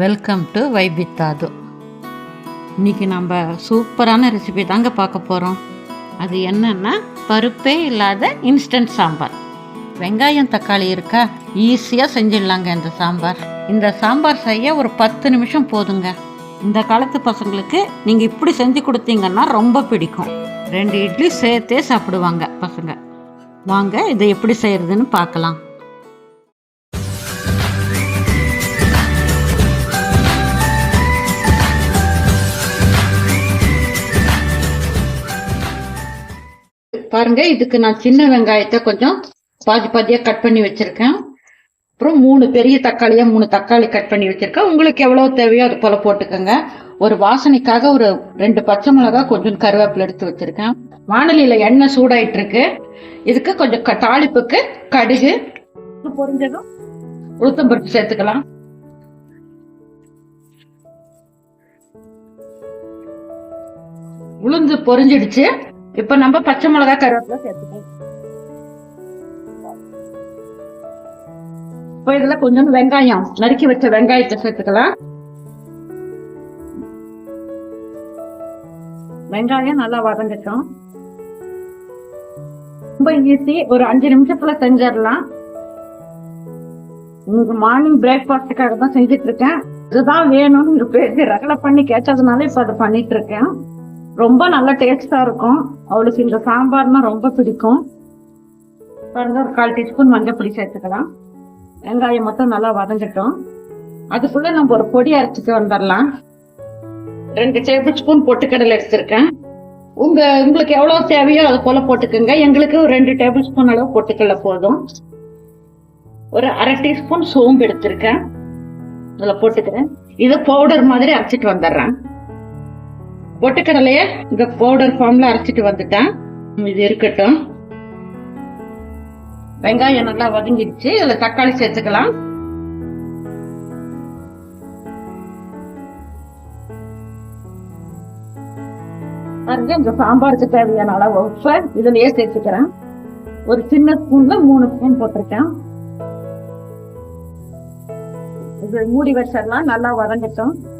Welcome to வைபித்தாது இன்றைக்கி நம்ம சூப்பரான ரெசிபி தாங்க பார்க்க போகிறோம் அது என்னென்னா பருப்பே இல்லாத இன்ஸ்டன்ட் சாம்பார். வெங்காயம் தக்காளி இருக்கா? ஈஸியாக செஞ்சிடலாங்க இந்த சாம்பார். இந்த சாம்பார் செய்ய ஒரு பத்து நிமிஷம் போதுங்க. இந்த காலத்து பசங்களுக்கு நீங்கள் இப்படி செஞ்சு கொடுத்தீங்கன்னா ரொம்ப பிடிக்கும். ரெண்டு இட்லி சேர்த்தே சாப்பிடுவாங்க பசங்க. வாங்க இதை எப்படி செய்கிறதுன்னு பார்க்கலாம். பாருங்க இதுக்கு நான் சின்ன வெங்காயத்தை கொஞ்சம் பாதி பாதியா கட் பண்ணி வச்சிருக்கேன். அப்புறம் மூணு பெரிய தக்காளியா மூணு தக்காளி கட் பண்ணி வச்சிருக்கேன். உங்களுக்கு எவ்வளவு தேவையோ அது போல போட்டுக்கோங்க. ஒரு வாசனைக்காக ஒரு ரெண்டு பச்சை மிளகா கொஞ்சம் கருவேப்பிலை எடுத்து வச்சிருக்கேன். வானலியில எண்ணெய் சூடாயிட்டு இருக்கு இதுக்கு கொஞ்சம் க- தாளிப்புக்கு கடுகு பொரிஞ்சதும் உளுத்தம்பருப்பு சேர்த்துக்கலாம். உளுந்து பொரிஞ்சிடுச்சு. இப்ப நம்ம பச்சை மிளகா கருவேப்பிலை சேர்த்துக்கலாம் இப்போ இதுல கொஞ்சம் வெங்காயம் நறுக்கி வச்ச வெங்காயத்தை சேர்த்துக்கலாம். வெங்காயம் நல்லா வதங்கட்டும். ரொம்ப ஈஸி ஒரு அஞ்சு நிமிஷத்துல செஞ்சிடலாம். உங்களுக்கு மார்னிங் பிரேக்ஃபாஸ்ட்டுக்காக தான் செஞ்சுட்டு இருக்கேன். இதுதான் வேணும்னு பேசி ரகலை பண்ணி கேட்டதுனால இப்ப அதை பண்ணிட்டு இருக்கேன். ரொம்ப நல்ல டேஸ்டா இருக்கும். அவளுக்கு இந்த சாம்பார்னா ரொம்ப பிடிக்கும். பாருங்க ஒரு கால் டீஸ்பூன் மஞ்சள் பொடி சேர்த்துக்கலாம். வெங்காயம் மட்டும் நல்லா வதங்கட்டும். அதுக்குள்ள நம்ம ஒரு பொடி அரைச்சிட்டு வந்துடலாம். ரெண்டு டேபிள் ஸ்பூன் பொட்டுக்கடலை எடுத்திருக்கேன். உங்க உங்களுக்கு எவ்வளவு தேவையோ அது போல போட்டுக்கோங்க. எங்களுக்கு ஒரு ரெண்டு டேபிள் ஸ்பூன் அளவு பொட்டுக்கடலை போதும். ஒரு அரை டீஸ்பூன் சோம்பு எடுத்திருக்கேன். இதுல போட்டுக்கிறேன். இது பவுடர் மாதிரி அரைச்சிட்டு வந்துடுறேன். பொட்டுக்கடலைய இந்த பவுடர் ஃபார்ம்ல அரைச்சிட்டு வந்துட்டேன். இது இருக்கட்டும். வெங்காயம் நல்லா வதங்கிடுச்சு. இதுல தக்காளி சேர்த்துக்கலாம். பாருங்க இந்த சாம்பாருக்கு தேவையான அளவு உப்பை. இதுலயே சேர்த்துக்கிறேன். ஒரு சின்ன ஸ்பூன்ல மூணு ஸ்பூன் போட்டிருக்கேன். இது மூடி வச்சிடலாம். நல்லா வதங்கட்டும்.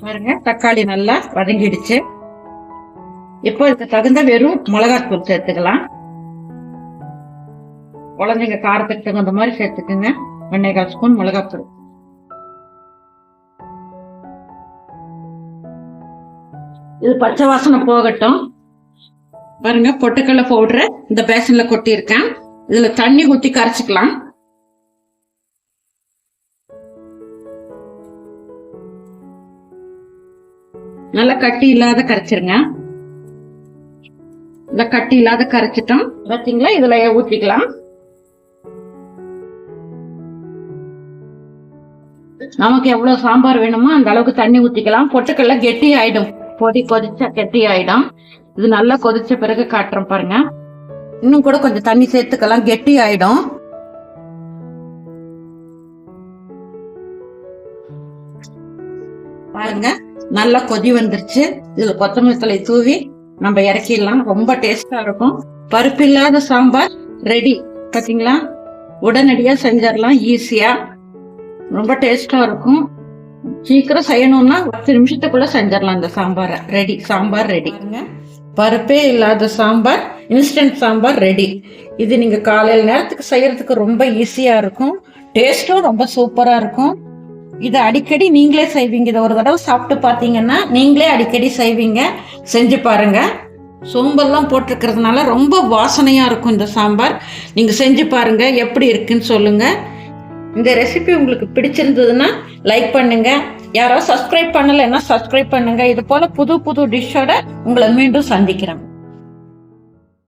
பாருங்க தக்காளி நல்லா வதங்கிடுச்சு. இப்போ இதுக்கு தகுந்த வெறும் மிளகாத்தூள் சேர்த்துக்கலாம். குழந்தைங்க காரத்துக்கு தகுந்த மாதிரி சேர்த்துக்குங்க. ஒன்னேகால் ஸ்பூன் மிளகாத்தூள் இது பச்சை வாசனை போகட்டும். பாருங்க பொட்டுக்கடலை பவுடரை இந்த பேசன்ல கொட்டியிருக்கேன். இதுல தண்ணி ஊற்றி கரைச்சிக்கலாம். நல்லா கட்டி இல்லாத கரைச்சிருங்க. இந்த கட்டி இல்லாத கரைச்சிட்டோம். பார்த்தீங்களா இதுல ஊற்றிக்கலாம். நமக்கு எவ்வளவு சாம்பார் வேணுமோ அந்த அளவுக்கு தண்ணி ஊத்திக்கலாம் பொட்டுக்கடல கெட்டி ஆயிடும். பொடி கொதிச்சா கெட்டி ஆயிடும். இது நல்லா கொதிச்ச பிறகு காட்டுறோம் பாருங்க. இன்னும் கூட கொஞ்சம் தண்ணி சேர்த்துக்கலாம். கெட்டி ஆயிடும். பாருங்க. நல்லா கொதி வந்துருச்சு. இதுல கொத்தமல்லி தலை தூவி நம்ம இறக்கிடலாம். ரொம்ப டேஸ்டா இருக்கும். பருப்பு இல்லாத சாம்பார் ரெடி பாத்தீங்களா? உடனடியா செஞ்சிடலாம். ஈஸியா ரொம்ப டேஸ்டா இருக்கும். சீக்கிரம் செய்யணும்னா பத்து நிமிஷத்துக்குள்ள செஞ்சிடலாம் இந்த சாம்பாரை. ரெடி சாம்பார் ரெடி பருப்பே இல்லாத சாம்பார் இன்ஸ்டன்ட் சாம்பார் ரெடி இது நீங்க காலையில் நேரத்துக்கு செய்யறதுக்கு ரொம்ப ஈஸியா இருக்கும். டேஸ்டும் ரொம்ப சூப்பரா இருக்கும். இதை அடிக்கடி நீங்களே செய்வீங்க. இதை ஒரு தடவை சாப்பிட்டு பார்த்தீங்கன்னா நீங்களே அடிக்கடி செய்வீங்க. செஞ்சு பாருங்க. சோம்பெல்லாம் போட்டிருக்கிறதுனால ரொம்ப வாசனையாக இருக்கும் இந்த சாம்பார். நீங்கள் செஞ்சு பாருங்கள் எப்படி இருக்குன்னு சொல்லுங்கள் இந்த ரெசிபி உங்களுக்கு பிடிச்சிருந்ததுன்னா லைக் பண்ணுங்கள் யாரோ சப்ஸ்கிரைப் பண்ணலைன்னா சப்ஸ்கிரைப் பண்ணுங்கள் இது போல் புது புது டிஷ்ஷோட உங்களை மீண்டும் சந்திக்கிறேன்.